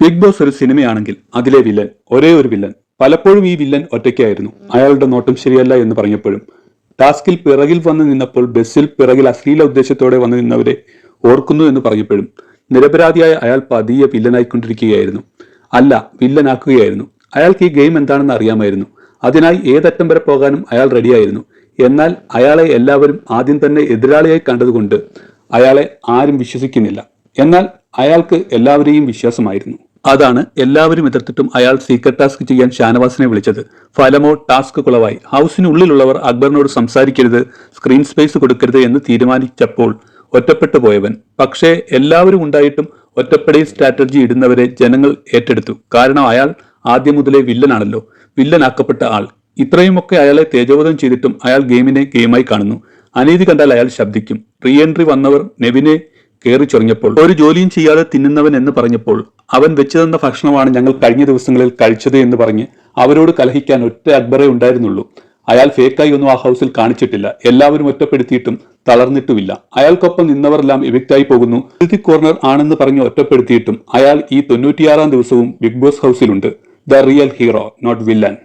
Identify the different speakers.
Speaker 1: Big boss ഒരു സിനിമയാണെങ്കിൽ അതിലെ villain ഒരേ ഒരു വില്ലൻ. പലപ്പോഴും ഈ വില്ലൻ ഒറ്റയ്ക്കായിരുന്നു. അയാളുടെ നോട്ടം ശരിയല്ല എന്ന് പറഞ്ഞപ്പോഴും. ടാസ്കിൽ പിറകിൽ വന്ന് നിന്നപ്പോൾ ബസ്സിൽ പിറകിൽ അശ്ലീല ഉദ്ദേശത്തോടെ വന്ന് നിന്നവരെ ഓർക്കുന്നു എന്ന് പറഞ്ഞപ്പോഴും നിരപരാധിയായ അയാൾ പതിയെ വില്ലനായിക്കൊണ്ടിരിക്കുകയായിരുന്നു. അല്ല വില്ലനാക്കുകയായിരുന്നു. അയാൾക്ക് ഈ ഗെയിം എന്താണെന്ന് അറിയാമായിരുന്നു. അതിനായി ഏതറ്റം വരെ പോകാനും അയാൾ റെഡിയായിരുന്നു. എന്നാൽ അയാളെ എല്ലാവരും ആദ്യം തന്നെ എതിരാളിയായി കണ്ടതുകൊണ്ട് അയാളെ ആരും വിശ്വസിക്കുന്നില്ല. എന്നാൽ അയാൾക്ക് എല്ലാവരെയും വിശ്വാസമായിരുന്നു. അതാണ് എല്ലാവരും എതിർത്തിട്ടും അയാൾ സീക്രട്ട് ടാസ്ക് ചെയ്യാൻ ഷാനവാസിനെ വിളിച്ചത്. ഫലമോ ടാസ്ക് കുളവായി. ഹൗസിനുള്ളിലുള്ളവർ അക്ബറിനോട് സംസാരിക്കരുത് സ്ക്രീൻ സ്പേസ് കൊടുക്കരുത് എന്ന് തീരുമാനിച്ചപ്പോൾ ഒറ്റപ്പെട്ടു പോയവൻ. പക്ഷേ എല്ലാവരും ഉണ്ടായിട്ടും ഒറ്റപ്പെടൽ സ്ട്രാറ്റജി ഇടുന്നവരെ ജനങ്ങൾ ഏറ്റെടുത്തു. കാരണം അയാൾ ആദ്യം മുതലേ വില്ലനാണല്ലോ. വില്ലനാക്കപ്പെട്ട ആൾ. ഇത്രയുമൊക്കെ അയാളെ തേജോവധം ചെയ്തിട്ടും അയാൾ ഗെയിമിനെ ഗെയിമായി കാണുന്നു. അനീതി കണ്ടാൽ അയാൾ ശബ്ദിക്കും. റീ എൻട്രി വന്നവർ നെവിനെ കയറി ചൊറിഞ്ഞപ്പോൾ ഒരു ജോലിയും ചെയ്യാതെ തിന്നുന്നവൻ എന്ന് പറഞ്ഞപ്പോൾ അവൻ വെച്ചു തന്ന ഭക്ഷണമാണ് ഞങ്ങൾ കഴിഞ്ഞ ദിവസങ്ങളിൽ കഴിച്ചത് എന്ന് പറഞ്ഞ് അവരോട് കലഹിക്കാൻ ഒറ്റ അക്ബറെ ഉണ്ടായിരുന്നുള്ളൂ. അയാൾ ഫേക്കായി ഒന്നും ആ ഹൗസിൽ കാണിച്ചിട്ടില്ല. എല്ലാവരും ഒറ്റപ്പെടുത്തിയിട്ടും തളർന്നിട്ടുമില്ല. അയാൾക്കൊപ്പം നിന്നവരെല്ലാം ഇവക്റ്റായി പോകുന്നു. ഋതിക് കോർണർ ആണെന്ന് പറഞ്ഞ് ഒറ്റപ്പെടുത്തിയിട്ടും അയാൾ ഈ തൊണ്ണൂറ്റിയാറാം ദിവസവും big boss ഹൗസിലുണ്ട്. The real hero not villain.